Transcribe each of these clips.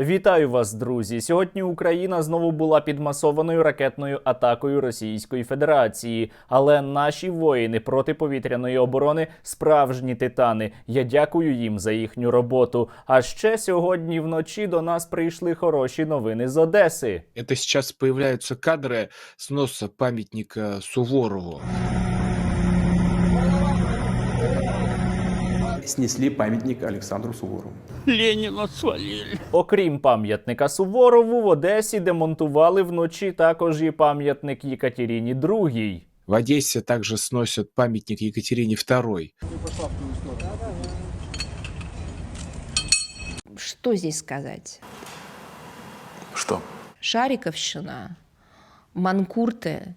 Вітаю вас, друзі! Сьогодні Україна знову була під масованою ракетною атакою Російської Федерації. Але наші воїни протиповітряної оборони справжні титани. Я дякую їм за їхню роботу. А ще сьогодні вночі до нас прийшли хороші новини з Одеси. Это сейчас появляются кадры сноса памятника Суворову. Снесли памятник Александру Суворову. Ленина свалили. Окрім пам'ятника Суворову, в Одесі демонтували вночі також і пам'ятник Єкатеріні II. В Одессе также сносят памятник Екатерине II. Что здесь сказать? Что? Шариковщина, манкурты.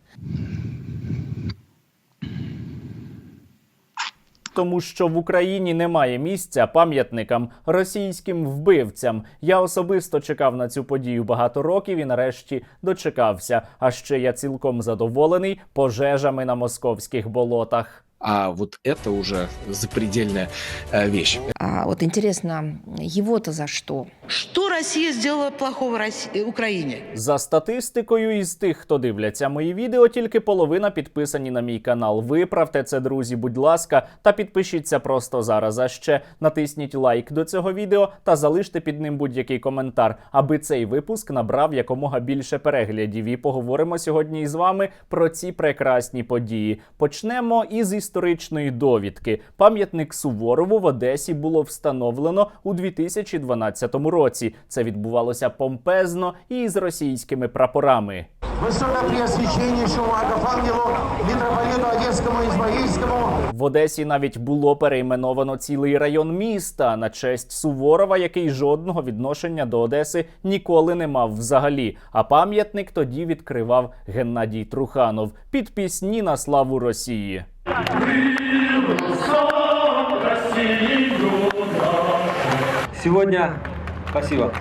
Тому що в Україні немає місця пам'ятникам російським вбивцям. Я особисто чекав на цю подію багато років і нарешті дочекався. А ще я цілком задоволений пожежами на московських болотах А вот это уже запредельная э, вещь. А вот интересно, его-то за что? Что Россия сделала плохого Росси- э, Украине? За статистикою із тих, хто дивляться мої відео, тільки половина підписані на мій канал. Виправте це, друзі, будь ласка, та підпишіться просто зараз. А ще натисніть лайк до цього відео та залиште під ним будь-який коментар, аби цей випуск набрав якомога більше переглядів. І поговоримо сьогодні із вами про ці прекрасні події. Почнемо із історичної довідки. Пам'ятник Суворову в Одесі було встановлено у 2012 році. Це відбувалося помпезно і з російськими прапорами. Высокопреосвященнейшему Агафангелу, митрополиту Одесскому и Измаильскому, В Одесі навіть було перейменовано цілий район міста на честь Суворова, який жодного відношення до Одеси ніколи не мав взагалі. А пам'ятник тоді відкривав Геннадій Труханов під пісні на славу Росії. Сегодня спасибо.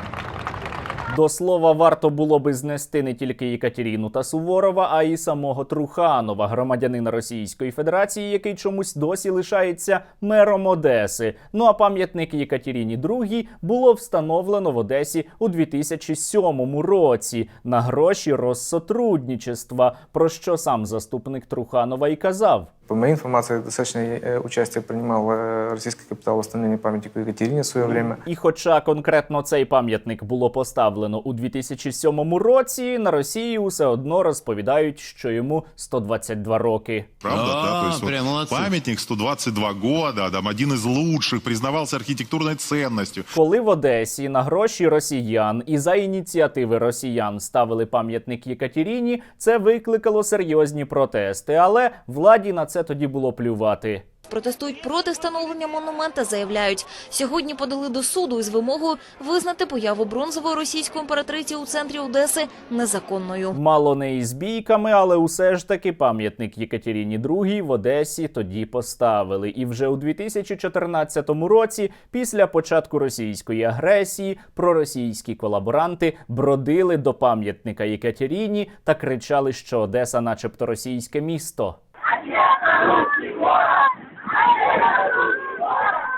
До слова, варто було би знести не тільки Єкатеріну та Суворова, а й самого Труханова, громадянина Російської Федерації, який чомусь досі лишається мером Одеси. Ну а пам'ятник Єкатеріні II було встановлено в Одесі у 2007 році на гроші Россотрудничества, про що сам заступник Труханова і казав. По моей информации, достаточное э, участие принимал э, российский капитал восстановления памятника Екатерине в свое время. І хоча конкретно цей пам'ятник було поставлено у 2007 році, на Росії усе одно розповідають, що йому 122 роки. Правда, Да, да? То есть вот прям молодцы. памятник 122 года, там один из лучших, признавался архитектурной ценностью. Коли в Одесі на гроші росіян і за ініціативи росіян ставили пам'ятник Єкатеріні, це викликало серйозні протести, але владі на це тоді було плювати. Протестують проти встановлення монумента, заявляють, сьогодні подали до суду із вимогою визнати появу бронзової російської імператриці у центрі Одеси незаконною. Мало не із бійками, але усе ж таки пам'ятник Єкатеріні II в Одесі тоді поставили. І вже у 2014 році, після початку російської агресії, проросійські колаборанти бродили до пам'ятника Єкатеріні та кричали, що Одеса, начебто, російське місто.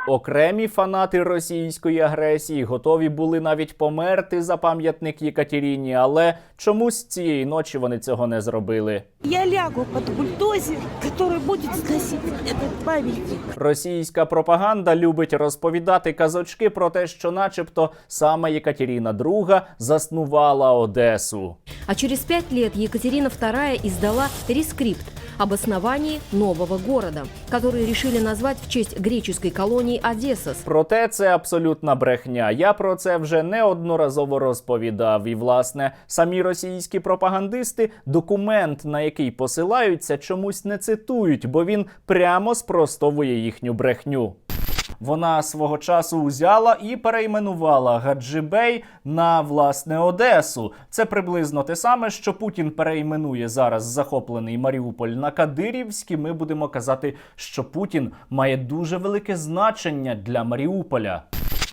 Окремі фанати російської агресії готові були навіть померти за пам'ятник Єкатеріні, але чомусь цієї ночі вони цього не зробили. Я лягу под бульдозер, который будет сносить этот памятник. Російська пропаганда любить розповідати казочки про те, що, начебто, саме Єкатеріна II заснувала Одесу. А через пять лет Екатерина II издала рескрипт об основании нового города, который решили назвать в честь греческой колонии Одессас. Проте це абсолютна брехня. Я про це вже неодноразово розповідав. І власне самі російські пропагандисти документ, на який посилаються, чомусь не цитують, бо він прямо спростовує їхню брехню. Вона свого часу узяла і перейменувала Гаджибей на власне Одесу. Це приблизно те саме, що Путін перейменує зараз захоплений Маріуполь на Кадирівський. Ми будемо казати, що Путін має дуже велике значення для Маріуполя.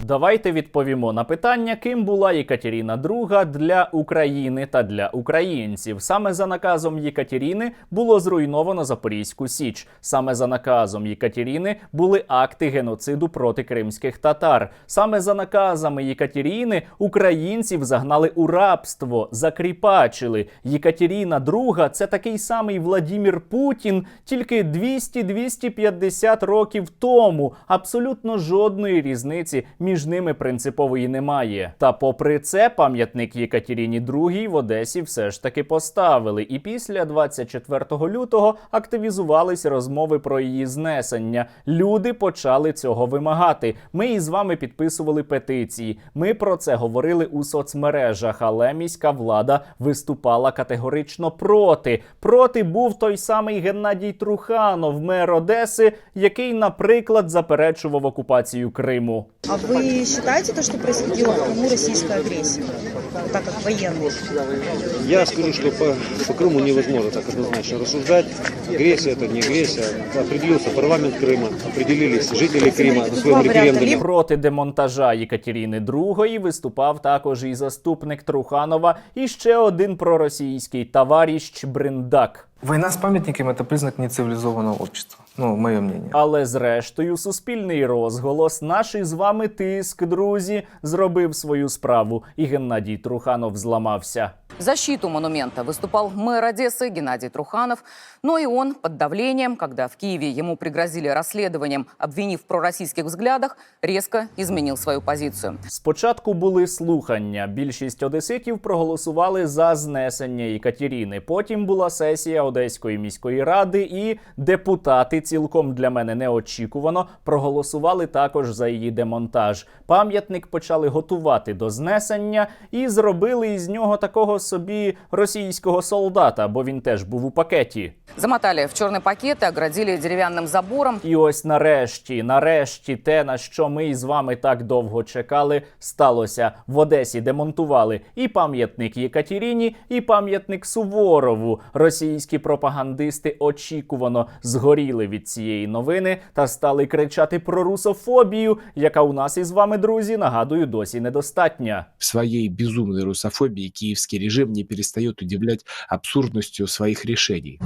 Давайте відповімо на питання, ким була Єкатеріна II для України та для українців. Саме за наказом Єкатеріни було зруйновано Запорізьку Січ. Саме за наказом Єкатеріни були акти геноциду проти кримських татар. Саме за наказами Єкатеріни українців загнали у рабство, закріпачили. Єкатеріна II – це такий самий Владімір Путін, тільки 200-250 років тому. Абсолютно жодної різниці між ними принципової немає. Та попри це, пам'ятник Єкатеріні II в Одесі все ж таки поставили. І після 24 лютого активізувались розмови про її знесення. Люди почали цього вимагати. Ми із вами підписували петиції. Ми про це говорили у соцмережах, але міська влада виступала категорично проти. Проти був той самий Геннадій Труханов, мер Одеси, який, наприклад, заперечував окупацію Криму. А вы считаете то, что происходила в Крыму российская агрессия? Вот так как военный. Я скажу, что по, по Крыму невозможно так однозначно рассуждать. Агрессия это не агрессия. Определился парламент Крыма, определились жители Крыма на своем референдуме. Проти демонтажа Єкатеріни II виступав також і заступник Труханова, і ще один проросійський товаріщ Бриндак. Война с памятниками – это признак нецивилизованного общества. Ну, мое мнение. Але зрештою, суспільний розголос, наш із вами тиск, друзі, зробив свою справу, і Геннадій Труханов зламався. В защиту монумента выступал мэр Одессы Геннадий Труханов, но и он под давлением, когда в Киеве ему пригрозили расследованием, обвинив в пророссийских взглядах, резко изменил свою позицию. Спочатку були слухання. Більшість одеситів проголосували за знесення Єкатеріни. Потім була сесія Одеської міської ради, і депутати цілком для мене неочікувано проголосували також за її демонтаж. Пам'ятник почали готувати до знесення і зробили із нього такого собі російського солдата, бо він теж був у пакеті. Замотали в черный пакет оградили деревянным забором. І ось нарешті, нарешті, те, на що ми із вами так довго чекали, сталося. В Одесі демонтували і пам'ятник Єкатеріні, і пам'ятник Суворову. Російські пропагандисти очікувано згоріли від цієї новини та стали кричати про русофобію, яка у нас із вами, друзі, нагадую, досі недостатня. В своей безумной русофобии киевский режим не перестает удивлять абсурдностью своих решений.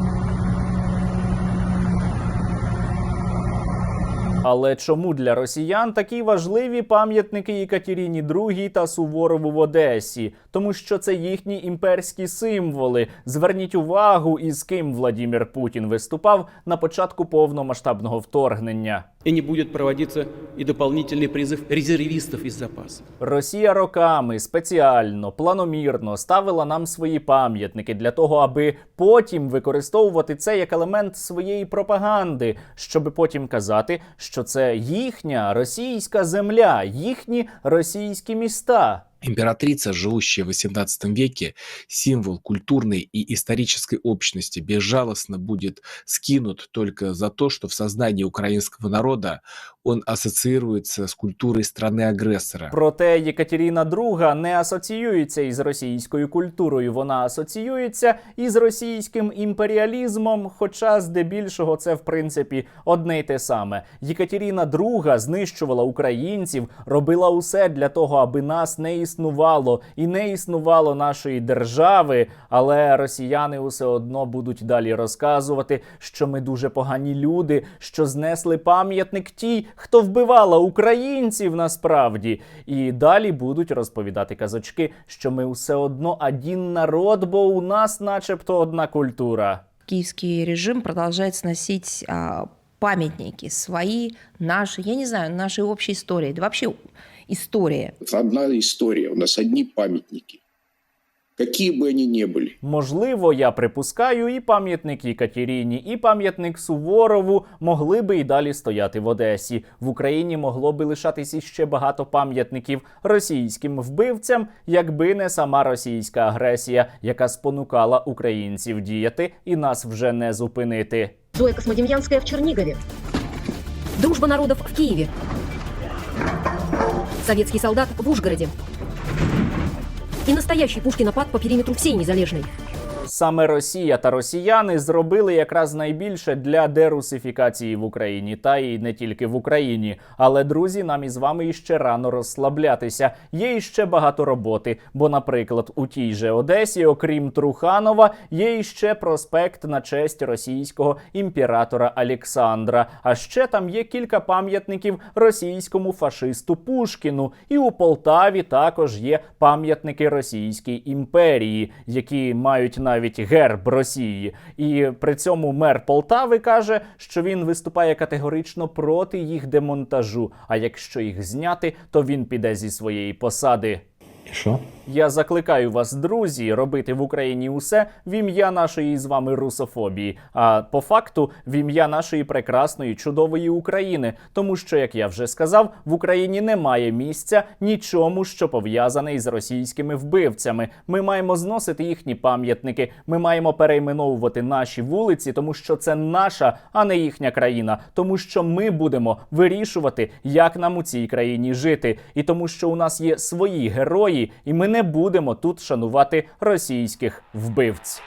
Але чому для росіян такі важливі пам'ятники Єкатеріні II та Суворову в Одесі? Тому що це їхні імперські символи. Зверніть увагу, із ким Владімір Путін виступав на початку повномасштабного вторгнення. И не будет проводиться и дополнительный призыв резервистов из запаса. Росія роками спеціально, планомірно ставила нам свої пам'ятники для того, аби потім використовувати це як елемент своєї пропаганди, щоб потім казати, що це їхня російська земля, їхні російські міста. Императрица, живущая в XVIII веке, символ культурной и исторической общности, безжалостно будет скинут только за то, что в сознании украинского народа он ассоциируется с культурой страны-агрессора. Проте Єкатеріна II не асоціюється із російською культурою. Вона асоціюється із російським імперіалізмом. Хоча здебільшого це в принципі одне й те саме. Єкатеріна II знищувала українців, робила усе для того, аби нас не існувало і не існувало нашої держави. Але росіяни усе одно будуть далі розказувати, що ми дуже погані люди, що знесли пам'ятник тій, хто вбивала українців насправді. І далі будуть розповідати казочки, що ми все одно один народ, бо у нас, начебто, одна культура. Киевский режим продолжает сносить а, памятники свои, наши, я не знаю, нашей общей истории. Да вообще история. Одна история, у нас одни памятники. Какие бы они ни были. Можливо, я припускаю, і пам'ятник Єкатеріні, і пам'ятник Суворову могли би і далі стояти в Одесі. В Україні могло би лишатись іще багато пам'ятників російським вбивцям, якби не сама російська агресія, яка спонукала українців діяти і нас вже не зупинити. Зоя Космодемьянская в Чернигове. Дружба народов в Киеве. Советский солдат в Ужгороде. И настоящий Пушкинопад по периметру всей Незалежной. Саме Росія та росіяни зробили якраз найбільше для дерусифікації в Україні, та й не тільки в Україні. Але друзі, нам із вами іще рано розслаблятися. Є іще багато роботи. Бо, наприклад, у тій же Одесі, окрім Труханова, є іще проспект на честь російського імператора Олександра. А ще там є кілька пам'ятників російському фашисту Пушкіну. І у Полтаві також є пам'ятники Російській імперії, які мають навіть герб Росії. І при цьому мер Полтави каже, що він виступає категорично проти їх демонтажу. А якщо їх зняти, то він піде зі своєї посади. Що? Я закликаю вас, друзі, робити в Україні усе в ім'я нашої з вами русофобії, а по факту в ім'я нашої прекрасної чудової України. Тому що, як я вже сказав, в Україні немає місця нічому, що пов'язане із російськими вбивцями. Ми маємо зносити їхні пам'ятники. Ми маємо перейменовувати наші вулиці, тому що це наша, а не їхня країна. Тому що ми будемо вирішувати, як нам у цій країні жити, і тому, що у нас є свої герої, і ми не будемо тут шанувати російських вбивць.